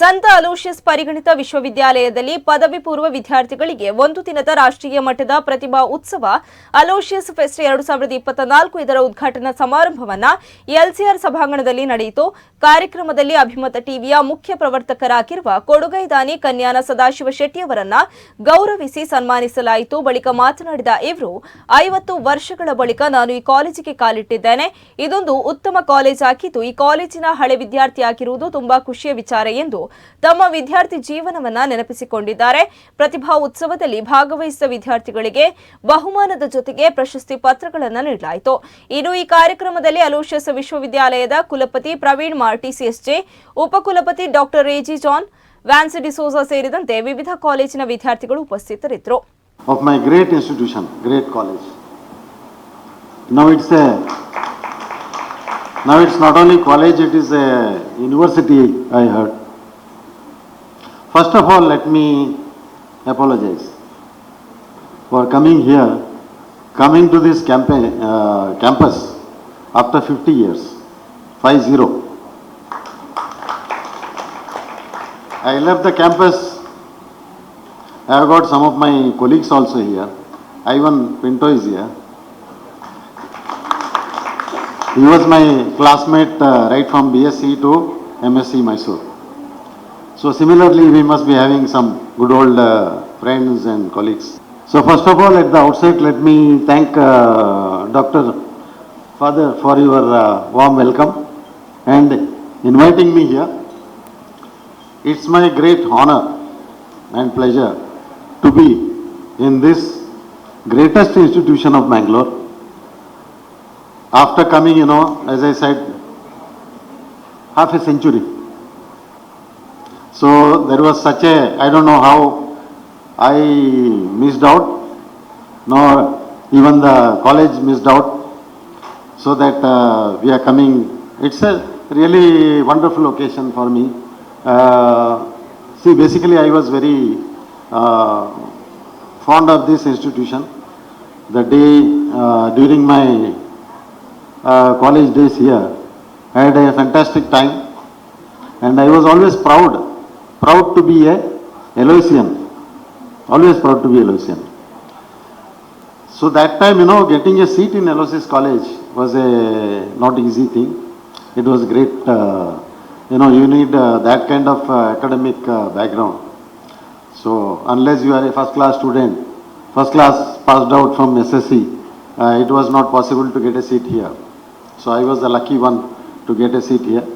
ಸಂತ ಅಲೋಷಿಯಸ್ ಪರಿಗಣಿತ ವಿಶ್ವವಿದ್ಯಾಲಯದಲ್ಲಿ ಪದವಿ ಪೂರ್ವ ವಿದ್ಯಾರ್ಥಿಗಳಿಗೆ ಒಂದು ದಿನದ ರಾಷ್ಟ್ರೀಯ ಮಟ್ಟದ ಪ್ರತಿಭಾ ಉತ್ಸವ ಅಲೋಷಿಯಸ್ ಫೆಸ್ಟ್ ಎರಡು ಸಾವಿರದ ಇಪ್ಪತ್ತ ನಾಲ್ಕು ಇದರ ಉದ್ಘಾಟನಾ ಸಮಾರಂಭವನ್ನ ಎಲ್ಸಿಆರ್ ಸಭಾಂಗಣದಲ್ಲಿ ನಡೆಯಿತು. ಕಾರ್ಯಕ್ರಮದಲ್ಲಿ ಅಭಿಮತ ಟಿವಿಯ ಮುಖ್ಯ ಪ್ರವರ್ತಕರಾಗಿರುವ ಕೊಡುಗೈದಾನಿ ಕನ್ಯಾನ ಸದಾಶಿವ ಶೆಟ್ಟಿಯವರನ್ನ ಗೌರವಿಸಿ ಸನ್ಮಾನಿಸಲಾಯಿತು. ಬಳಿಕ ಮಾತನಾಡಿದ ಇವರು, ಐವತ್ತು ವರ್ಷಗಳ ಬಳಿಕ ನಾನು ಈ ಕಾಲೇಜಿಗೆ ಕಾಲಿಟ್ಟಿದ್ದೇನೆ. ಇದೊಂದು ಉತ್ತಮ ಕಾಲೇಜ್ ಆಗಿದ್ದು ಈ ಕಾಲೇಜಿನ ಹಳೆ ವಿದ್ಯಾರ್ಥಿಯಾಗಿರುವುದು ತುಂಬಾ ಖುಷಿಯ ವಿಚಾರ ಎಂದು ತಮ್ಮ ವಿದ್ಯಾರ್ಥಿ ಜೀವನವನ್ನ ನೆನಪಿಸಿಕೊಂಡಿದ್ದಾರೆ. ಪ್ರತಿಭಾ ಉತ್ಸವದಲ್ಲಿ ಭಾಗವಹಿಸಿದ ವಿದ್ಯಾರ್ಥಿಗಳಿಗೆ ಬಹುಮಾನದ ಜೊತೆಗೆ ಪ್ರಶಸ್ತಿ ಪತ್ರಗಳನ್ನು ನೀಡಲಾಯಿತು. ಇನ್ನು ಈ ಕಾರ್ಯಕ್ರಮದಲ್ಲಿ ಅಲೋಷಿಯಸ್ ವಿಶ್ವವಿದ್ಯಾಲಯದ ಕುಲಪತಿ ಪ್ರವೀಣ್ ಮಾರ್ಟಿಸಿಎಸ್ಜೆ ಉಪಕುಲಪತಿ ಡಾಕ್ಟರ್ ರೇಜಿ ಜಾನ್, ವ್ಯಾನ್ಸಿ ಡಿಸೋಸಾ ಸೇರಿದಂತೆ ವಿವಿಧ ಕಾಲೇಜಿನ ವಿದ್ಯಾರ್ಥಿಗಳು ಉಪಸ್ಥಿತರಿದ್ದರು. Of my great institution great college now it's a now it's not only college it is a university I heard First of all, let me apologize for coming here, coming to this campaign, uh, campus after 50 years, 5-0. I left the campus I have got some of my colleagues also here. Ivan Pinto is here. He was my classmate uh, right from BSc to MSc Mysore. So similarly, we must be having some good old uh, friends and colleagues. So first of all, at the outset, let me thank uh, Dr. Father for your uh, warm welcome and inviting me here. It's my great honor and pleasure to be in this greatest institution of Bangalore. After coming, you know, as I said, half a century. So there was such a, I don't know how I missed out, nor even the college missed out, so that uh, we are coming. It's a really wonderful occasion for me. Uh, see, basically, I was very uh, fond of this institution. The day uh, during my uh, college days here, I had a fantastic time, and I was always proud, proud to be a Aloysian, always proud to be Aloysian. So that time, you know, getting a seat in Aloysius College was a not easy thing. It was great. Uh, you know, you need uh, that kind of uh, academic uh, background. So unless you are a first class student, first class passed out from SSC, uh, it was not possible to get a seat here. So I was the lucky one to get a seat here.